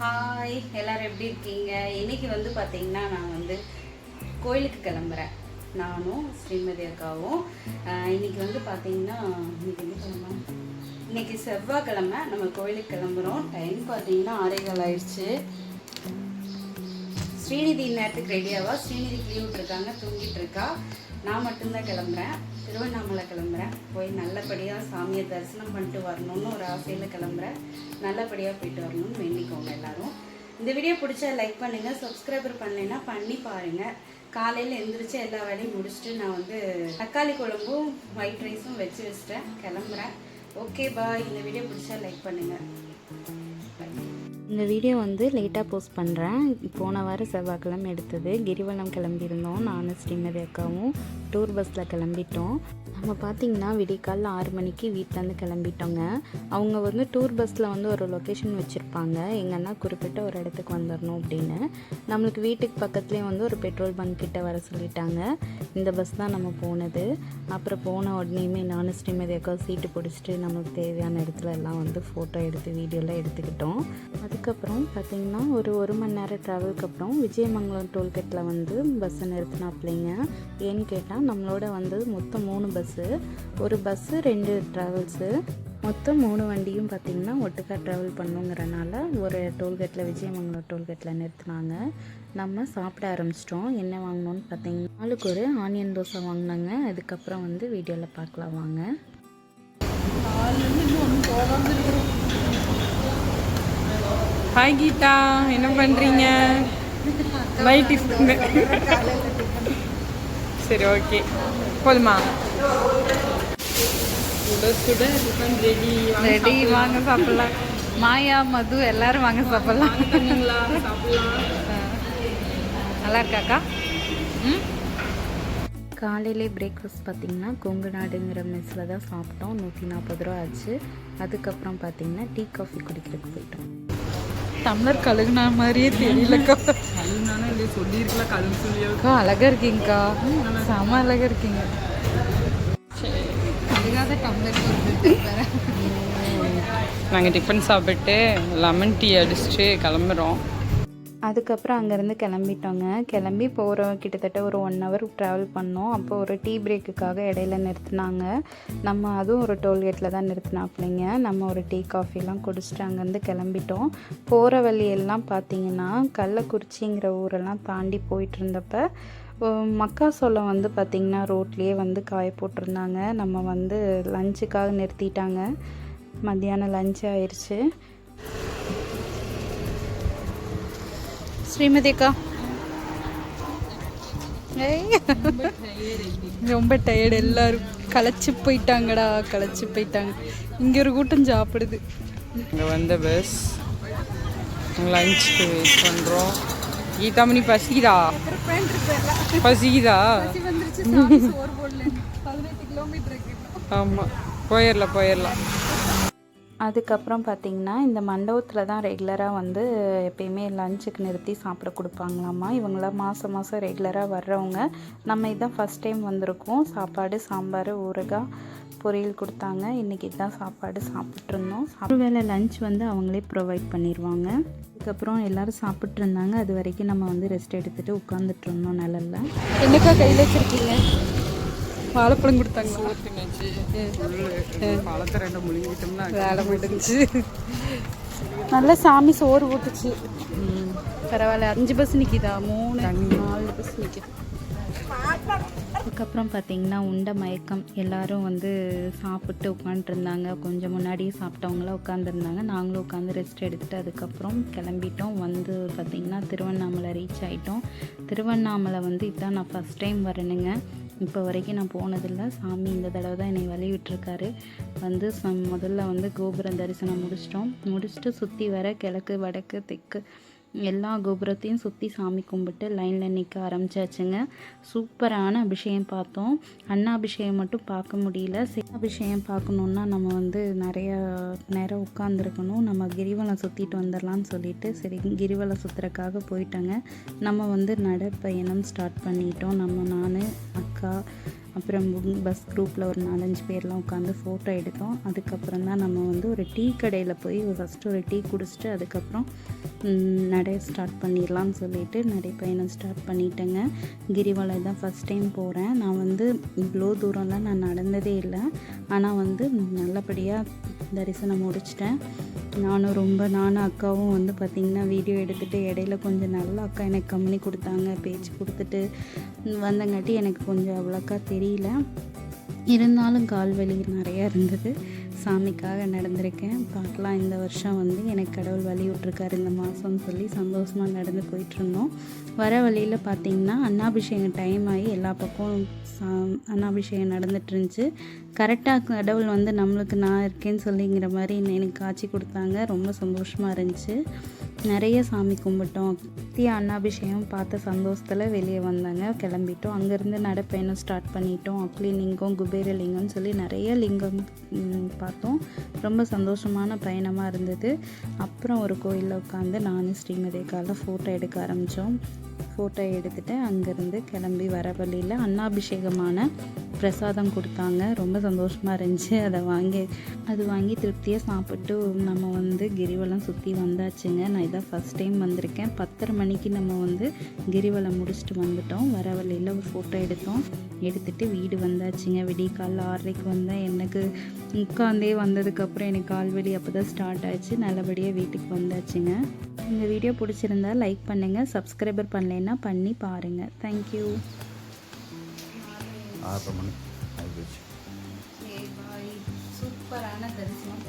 Hi எல்லோரும் எப்படி இருக்கீங்க? இன்னைக்கு வந்து பார்த்தீங்கன்னா நான் வந்து கோயிலுக்கு கிளம்புறேன். நானும் ஸ்ரீமதி அக்காவும். இன்னைக்கு வந்து பார்த்தீங்கன்னா இன்னைக்கு என்ன கிழமை? இன்னைக்கு செவ்வாய்க்கிழமை. நம்ம கோயிலுக்கு கிளம்புறோம். டைம் பார்த்தீங்கன்னா ஆறேகால் ஆயிடுச்சு. ஸ்ரீநிதி நேரத்துக்கு ரெடியாவா ஸ்ரீநிதி லீவ் இருக்காங்க தூங்கிட்டு இருக்கா நான் மட்டும்தான் கிளம்புறேன். திருவண்ணாமலை கிளம்புறேன். போய் நல்லபடியாக சாமியை தரிசனம் பண்ணிட்டு வரணும்னு ஒரு ஆசையில் கிளம்புறேன். நல்லபடியாக போயிட்டு வரணும்னு வேண்டிக்கோங்க எல்லாரும். இந்த வீடியோ பிடிச்சா லைக் பண்ணுங்கள் சப்ஸ்கிரைபர் பண்ணலைன்னா பண்ணி பாருங்கள் காலையில் எழுந்திரிச்சு எல்லா வேலையும் முடிச்சுட்டு நான் வந்து தக்காளி குழம்பும் ஒயிட் ரைஸும் வச்சு வச்சிட்டேன். கிளம்புறேன். ஓகே பாய் இந்த வீடியோ பிடிச்சா லைக் பண்ணுங்கள் இந்த வீடியோ வந்து லேட்டாக போஸ்ட் பண்ணுறேன் போன வாரம் செவ்வாய்க்கிழமை எடுத்தது. கிரிவலம் கிளம்பியிருந்தோம். நானும் ஸ்ரீமதி அக்காவும் டூர் பஸ்ஸில் கிளம்பிட்டோம். நம்ம பார்த்திங்கன்னா விடிகாலில் ஆறு மணிக்கு வீட்டிலேருந்து கிளம்பிட்டோங்க. அவங்க வந்து டூர் பஸ்ஸில் வந்து ஒரு லொக்கேஷன் வச்சுருப்பாங்க. எங்கன்னா குறிப்பிட்ட ஒரு இடத்துக்கு வந்துடணும் அப்படின்னு. நம்மளுக்கு வீட்டுக்கு பக்கத்துலேயே வந்து ஒரு பெட்ரோல் பங்க் கிட்ட வர சொல்லிட்டாங்க. இந்த பஸ் தான் நம்ம போனது. அப்புறம் போன உடனேயுமே நானும் ஸ்ரீமதி அக்கா சீட்டு பிடிச்சிட்டு நமக்கு தேவையான இடத்துல எல்லாம் வந்து ஃபோட்டோ எடுத்து வீடியோலாம் எடுத்துக்கிட்டோம். அதுக்கப்புறம் பார்த்திங்கன்னா ஒரு ஒரு மணி நேரம் ட்ராவலுக்கு அப்புறம் விஜயமங்கலம் டோல்கேட்டில் வந்து பஸ்ஸை நிறுத்தினாப்லைங்க. ஏன்னு கேட்டால் நம்மளோட வந்து மொத்தம் மூணு பஸ்ஸு ஒரு பஸ்ஸு ரெண்டு ட்ராவல்ஸு மொத்தம் மூணு வண்டியும் பார்த்திங்கன்னா ஒட்டுக்கா ட்ராவல் பண்ணுங்கிறனால ஒரு டோல்கேட்டில் விஜயமங்கலம் டோல்கேட்டில் நிறுத்தினாங்க. நம்ம சாப்பிட ஆரம்பிச்சிட்டோம். என்ன வாங்கினோன்னு பார்த்தீங்கன்னா ஆளுக்கு ஒரு ஆனியன் தோசை வாங்கினாங்க. அதுக்கப்புறம் வந்து வீடியோவில் பார்க்கலாம் வாங்க. ஹாய் கீதா என்ன பண்ணுறீங்க டிஃபன் சரி ஓகே போதுமா? ரெடி ரெடி வாங்க சாப்பிடலாம். மாயா மது எல்லாரும் வாங்க சாப்பிடலாம். நல்லா இருக்காக்கா? ம்? காலையிலே பிரேக்ஃபாஸ்ட் பார்த்திங்கன்னா கொங்கு நாடுங்கிற மெஸ்ஸில் தான் சாப்பிட்டோம். நூற்றி நாற்பது ரூபா ஆச்சு. அதுக்கப்புறம் பார்த்திங்கன்னா டீ காஃபி குடிக்கிறதுக்கு போயிட்டோம். டம்ளர் கழுகுனா மாதிரியே தெரியலக்கா. கழுனானே இல்லையே சொல்லியிருக்கலாம் அழகா இருக்கீங்கக்கா. செம அழகா இருக்கீங்க. கழுகாத டம்ளர் நாங்கள் டிஃபன் சாப்பிட்டு லெமன் டீ அடிச்சுட்டு கிளம்புறோம். அதுக்கப்புறம் அங்கேருந்து கிளம்பிட்டோங்க. கிளம்பி போகிறோம் கிட்டத்தட்ட ஒரு ஒன் ஹவர் ட்ராவல் பண்ணோம். அப்போ ஒரு டீ பிரேக்குக்காக இடையில நிறுத்தினாங்க. நம்ம அதுவும் ஒரு டோல்கேட்டில் தான் நிறுத்தினாப்பிள்ளைங்க நம்ம ஒரு டீ காஃபிலாம் குடிச்சிட்டு அங்கேருந்து கிளம்பிட்டோம். போகிற வழியெல்லாம் பார்த்தீங்கன்னா கள்ளக்குறிச்சிங்கிற ஊரெல்லாம் தாண்டி போயிட்டு இருந்தப்ப மக்காசோளம் வந்து பார்த்திங்கன்னா ரோட்லேயே வந்து காய போட்டிருந்தாங்க. நம்ம வந்து லஞ்சுக்காக நிறுத்திட்டாங்க. மத்தியானம் லஞ்ச் ஆயிடுச்சு ஸ்ரீமதி அக்கா. ரொம்ப டயர்டு எல்லாரும். களைச்சு போயிட்டாங்கடா களைச்சு போயிட்டாங்க. இங்க ஒரு கூட்டம் சாப்பிடுது. இங்கே வந்த பஸ் லஞ்சுக்கு வெயிட் பண்ணுறோம் கீதாமணி பசிக்குதா? பசிக்குதா? ஆமாம் போயிடலாம் போயிடலாம் அதுக்கப்புறம் பார்த்திங்கன்னா இந்த மண்டபத்தில் தான் ரெகுலராக வந்து எப்பயுமே லஞ்சுக்கு நிறுத்தி சாப்பிட கொடுப்பாங்களாமா இவங்களாம் மாதம் மாதம் ரெகுலராக வர்றவங்க. நம்ம இதான் ஃபஸ்ட் டைம் வந்திருக்கோம். சாப்பாடு சாம்பார் ஊறுகாய் பொரியல் கொடுத்தாங்க. இன்றைக்கி இதுதான் சாப்பாடு சாப்பிட்ருந்தோம் ஒரு வேளை லஞ்ச் வந்து அவங்களே ப்ரொவைட் பண்ணிடுவாங்க அதுக்கப்புறம் எல்லோரும் சாப்பிட்ருந்தாங்க அது வரைக்கும் நம்ம வந்து ரெஸ்ட் எடுத்துகிட்டு உட்காந்துட்டு இருந்தோம் என்னக்கா கையில் வச்சுருக்கீங்க? வாழைப்பழம் கொடுத்தாங்க. பழத்தை ரெண்டு முழுங்கிட்டோம்னா வேலை முடிஞ்சு நல்லா சாமி சோறு ஊட்டுச்சு பரவாயில்ல அஞ்சு பஸ் நிக்குதா? மூணு நாலு பஸ் நிக்குது. அதுக்கப்புறம் பார்த்தீங்கன்னா உண்ட மயக்கம். எல்லாரும் வந்து சாப்பிட்டு உட்காந்துருந்தாங்க. கொஞ்சம் முன்னாடியே சாப்பிட்டவங்களாம் உட்காந்துருந்தாங்க. நாங்களும் உட்காந்து ரெஸ்ட் எடுத்துட்டு அதுக்கப்புறம் கிளம்பிட்டோம். வந்து பார்த்திங்கன்னா திருவண்ணாமலை ரீச் ஆகிட்டோம் திருவண்ணாமலை வந்து இதுதான் நான் ஃபஸ்ட் டைம் வரணுங்க. இப்போ வரைக்கும் நான் போனதில்லை. சாமி இந்த தடவை தான் என்னை வழி விட்டுருக்காரு வந்து முதல்ல வந்து கோபுரம் தரிசனம் முடிச்சிட்டோம். முடிச்சுட்டு சுற்றி வர கிழக்கு வடக்கு தெற்கு எல்லா கோபுரத்தையும் சுற்றி சாமி கும்பிட்டு லைனில் நிற்க ஆரம்பிச்சாச்சுங்க. சூப்பரான அபிஷேகம் பார்த்தோம். அண்ணாபிஷேகம் மட்டும் பார்க்க முடியல. அபிஷேகம் பார்க்கணுன்னா நம்ம வந்து நிறைய நேரம் உட்காந்துருக்கணும் நம்ம கிரிவலம் சுற்றிட்டு வந்துடலாம்னு சொல்லிட்டு சரி கிரிவலம் சுற்றுறக்காக போயிட்டோங்க. நம்ம வந்து நடைப்பயணம் ஸ்டார்ட் பண்ணிட்டோம். நம்ம நான் அக்கா அப்புறம் பஸ் குரூப்பில் ஒரு நாலஞ்சு பேர்லாம் உட்காந்து ஃபோட்டோ எடுத்தோம். அதுக்கப்புறம் தான் நம்ம வந்து ஒரு டீ கடையில் போய் ஃபஸ்ட்டு ஒரு டீ குடிச்சிட்டு அதுக்கப்புறம் நடை ஸ்டார்ட் பண்ணிடலாம்னு சொல்லிட்டு நடைப்பயணம் ஸ்டார்ட் பண்ணிட்டேங்க. கிரிவலை தான் ஃபஸ்ட் டைம் போகிறேன் நான் வந்து இவ்வளோ தூரம்லாம் நான் நடந்ததே இல்லை. ஆனால் வந்து நல்லபடியாக தரிசனம் முடிச்சிட்டேன். நானும் ரொம்ப நானும் அக்காவும் வந்து பார்த்திங்கன்னா வீடியோ எடுத்துகிட்டு இடையில கொஞ்சம் நல்லா அக்கா எனக்கு கம்மி கொடுத்தாங்க பேச்சு கொடுத்துட்டு வந்தங்காட்டி எனக்கு கொஞ்சம் அவ்வளோக்கா தெரியல. இருந்தாலும் கால் வலி நிறையா இருந்தது. சாமிக்காக நடந்திருக்கேன். பார்க்கலாம் இந்த வருஷம் வந்து எனக்கு கடவுள் வழி விட்ருக்காரு இந்த மாதம்னு சொல்லி சந்தோஷமாக நடந்து போயிட்டுருந்தோம் வர வழியில் பார்த்திங்கன்னா அன்னாபிஷேகம் டைம் ஆகி எல்லா பக்கம் சா- அன்னாபிஷேகம் நடந்துட்டு இருந்துச்சு. கரெக்டாக கடவுள் வந்து நம்மளுக்கு நான் இருக்கேன்னு சொல்லிங்கிற மாதிரி எனக்கு காட்சி கொடுத்தாங்க. ரொம்ப சந்தோஷமாக இருந்துச்சு. நிறைய சாமி கும்பிட்டோம். தீ அன்னாபிஷேகம் பார்த்த சந்தோஷத்தில் வெளியே வந்தாங்க. கிளம்பிட்டோம். அங்கேருந்து நடைப்பயணம் ஸ்டார்ட் பண்ணிட்டோம். அக்லி லிங்கம் குபேர லிங்கம்னு சொல்லி நிறைய லிங்கம் பார்த்தோம். ரொம்ப சந்தோஷமான பயணமாக இருந்தது. அப்புறம் ஒரு கோயிலில் உட்காந்து நானும் ஸ்ரீமதி ஃபோட்டோ எடுக்க ஆரம்பித்தோம் ஃபோட்டோ எடுத்துகிட்டு அங்கேருந்து கிளம்பி வர வழியில் அன்னாபிஷேகமான பிரசாதம் கொடுத்தாங்க. ரொம்ப சந்தோஷமாக இருந்துச்சு. அதை வாங்கி அது வாங்கி திருப்தியாக சாப்பிட்டு நம்ம வந்து கிரிவலம் சுற்றி வந்தாச்சுங்க. நான் இதான் ஃபஸ்ட் டைம் வந்திருக்கேன். பத்தரை மணிக்கு நம்ம வந்து கிரிவலம் முடிச்சுட்டு வந்துட்டோம். வர வழியில் ஒரு ஃபோட்டோ எடுத்தோம். எடுத்துகிட்டு வீடு வந்தாச்சுங்க. விடிய காலைல ஆறரைக்கு வந்தேன். எனக்கு உட்காந்தே வந்ததுக்கப்புறம் எனக்கு கால் வலி அப்போ தான் ஸ்டார்ட் ஆச்சு. நல்லபடியாக வீட்டுக்கு வந்தாச்சுங்க. இந்த வீடியோ பிடிச்சிருந்தா லைக் பண்ணுங்கள் சப்ஸ்கிரைபர் பண்ணலைன்னா பண்ணி பாருங்கள் தேங்க்யூ ஆறரை மணி ஆகிப்போச்சு சூப்பரான தரிசனம்.